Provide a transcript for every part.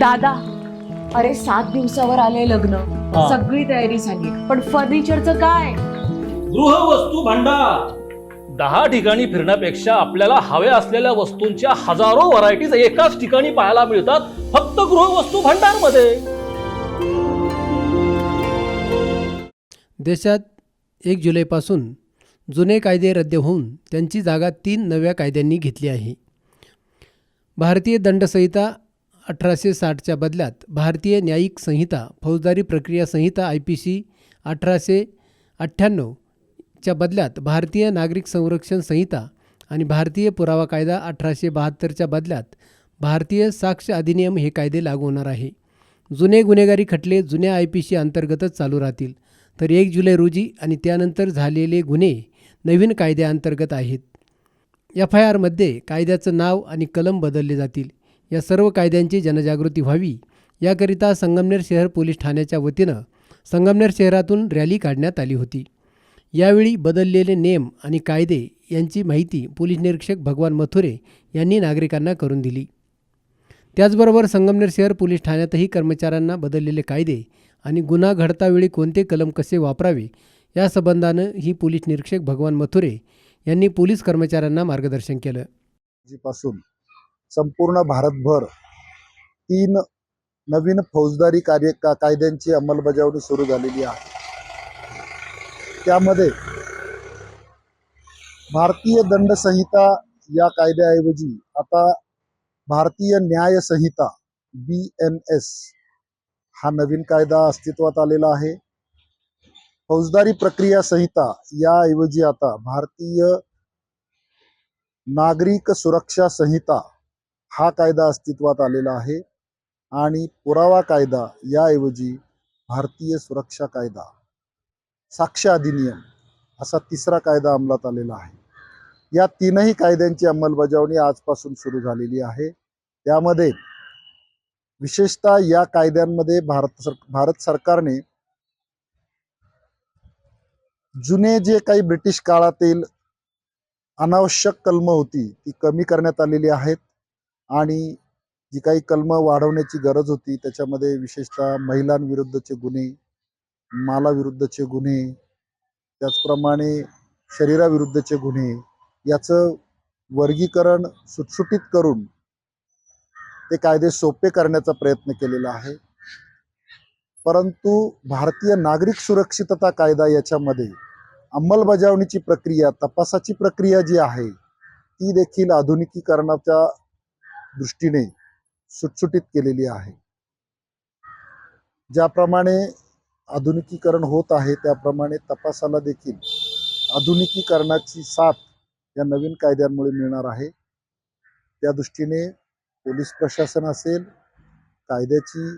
दादा अरे सात दिवसावर आले लग्न. हा. सगळी तयारी झाली. पण फर्निचरचं काय? गृहवस्तू भांडार. दहा ठिकाणी फिरण्यापेक्षा आपल्याला हव्या असलेल्या वस्तूंच्या हजारो व्हरायटीज एकाच ठिकाणी पाहायला मिळतात फक्त गृहवस्तू भांडारमध्ये देशात एक जुलैपासून जुने कायदे रद्द होऊन त्यांची जागा तीन नव्या कायद्यांनी घेतली आहे. भारतीय दंडसंहिता अठराशे साठच्या बदल्यात भारतीय न्यायिक संहिता फौजदारी प्रक्रिया संहिता आय पी सी अठराशे अठ्ठ्याण्णवच्या बदल्यात भारतीय नागरिक संरक्षण संहिता आणि भारतीय पुरावा कायदा अठराशे बहात्तरच्या बदल्यात भारतीय साक्ष अधिनियम हे कायदे लागू होणार आहे. जुने गुन्हेगारी खटले जुन्या आय पी सी अंतर्गतच चालू राहतील. तर एक जुलै रोजी आणि त्यानंतर झालेले गुन्हे नवीन कायद्याअंतर्गत आहेत. एफ आय आरमध्ये कायद्याचं नाव आणि कलम बदलले जातील. या सर्व कायद्यांची जनजागृती व्हावी. याकरिता संगमनेर शहर पोलीस ठाण्याच्या वतीनं संगमनेर शहरातून रॅली काढण्यात आली होती. यावेळी बदललेले नियम आणि कायदे यांची माहिती पोलीस निरीक्षक भगवान मथुरे यांनी नागरिकांना करून दिली. त्याचबरोबर संगमनेर शहर पोलीस ठाण्यातही कर्मचाऱ्यांना बदललेले कायदे आणि गुन्हा घडतावेळी कोणते कलम कसे वापरावे या संबंधानं ही पोलीस निरीक्षक भगवान मथुरे यांनी पोलीस कर्मचाऱ्यांना मार्गदर्शन केलं. पासून संपूर्ण भारतभर तीन नवीन फौजदारी कार्य का कायद्यांची अंमलबजावणी सुरू झालेली आहे. त्यामध्ये भारतीय दंड संहिता या कायद्याऐवजी आता भारतीय न्याय संहिता बी एन एस हा नवीन कायदा अस्तित्वात आलेला आहे. फौजदारी प्रक्रिया संहिता याऐवजी आता भारतीय नागरिक सुरक्षा संहिता हा कायदा अस्तित्वात आलेला आहे आणि पुरावा कायदा याऐवजी भारतीय सुरक्षा कायदा साक्ष अधिनियम असा तिसरा कायदा अंमलात आलेला आहे. या तीनही कायद्यांची अंमलबजावणी आजपासून सुरू झालेली आहे. त्यामध्ये विशेषतः या कायद्यांमध्ये भारत सर भारत सरकारने जुने जे काही ब्रिटिश काळातील अनावश्यक कलम होती ती कमी करण्यात आलेली आहेत. आणि जी काही कलम वाढवण्याची गरज होती त्याच्यामध्ये विशेषतः महिलांविरुद्धचे गुन्हे मालाविरुद्धचे गुन्हे त्याचप्रमाणे शरीराविरुद्धचे गुन्हे याचं वर्गीकरण सुटसुटीत करून ते कायदे सोपे करण्याचा प्रयत्न केलेला आहे. परंतु भारतीय नागरिक सुरक्षितता कायदा याच्यामध्ये अंमलबजावणीची प्रक्रिया तपासाची प्रक्रिया जी आहे ती देखील आधुनिकीकरणाच्या दृष्टीने सुटसुटीत केलेली आहे. ज्याप्रमाणे आधुनिकीकरण होत आहे त्याप्रमाणे तपासाला देखील आधुनिकीकरणाची साथ या नवीन कायद्यांमुळे मिळणार आहे. त्या दृष्टीने पोलीस प्रशासन असेल कायद्याची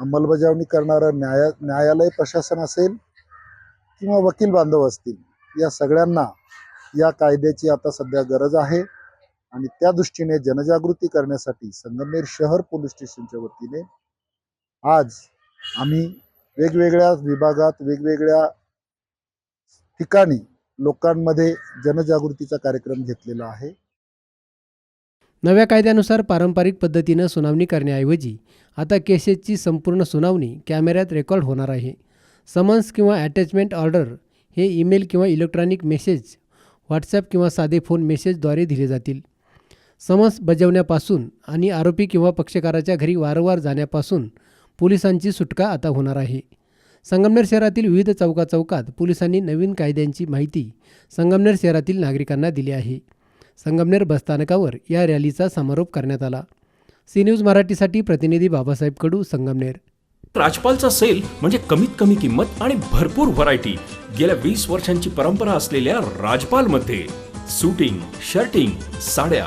अंमलबजावणी करणारं न्याया न्यायालय प्रशासन असेल किंवा वकील बांधव असतील या सगळ्यांना या कायद्याची आता सध्या गरज आहे. आणि त्या दृष्टीने जनजागृती करण्यासाठी संगमनेर शहर पोलीस स्टेशनच्या वतीने आज आम्ही वेगवेगळ्या विभागात वेगवेगळ्या ठिकाणी लोकांमध्ये जनजागृतीचा कार्यक्रम घेतलेला आहे. नव्या कायद्यानुसार पारंपरिक पद्धतीनं सुनावणी करण्याऐवजी आता केसेसची संपूर्ण सुनावणी कॅमेऱ्यात रेकॉर्ड होणार आहे. समन्स किंवा अटॅचमेंट ऑर्डर हे ईमेल किंवा इलेक्ट्रॉनिक मेसेज व्हॉट्सॲप किंवा साधे फोन मेसेजद्वारे दिले जातील. समज बजावण्यापासून आणि आरोपी किंवा पक्षकाराच्या घरी वारंवार जाण्यापासून पोलिसांची सुटका आता होणार आहे. संगमनेर शहरातील विविध चौकाचौकात पोलिसांनी नवीन कायद्यांची माहिती संगमनेर शहरातील नागरिकांना दिली आहे. संगमनेर बसस्थानकावर या रॅलीचा समारोप करण्यात आला. सी न्यूज मराठीसाठी प्रतिनिधी बाबासाहेब कडू संगमनेर. राजपालचा सेल म्हणजे कमीत कमी किंमत आणि भरपूर व्हरायटी. गेल्या वीस वर्षांची परंपरा असलेल्या राजपालमध्ये सुटिंग शर्टिंग साड्या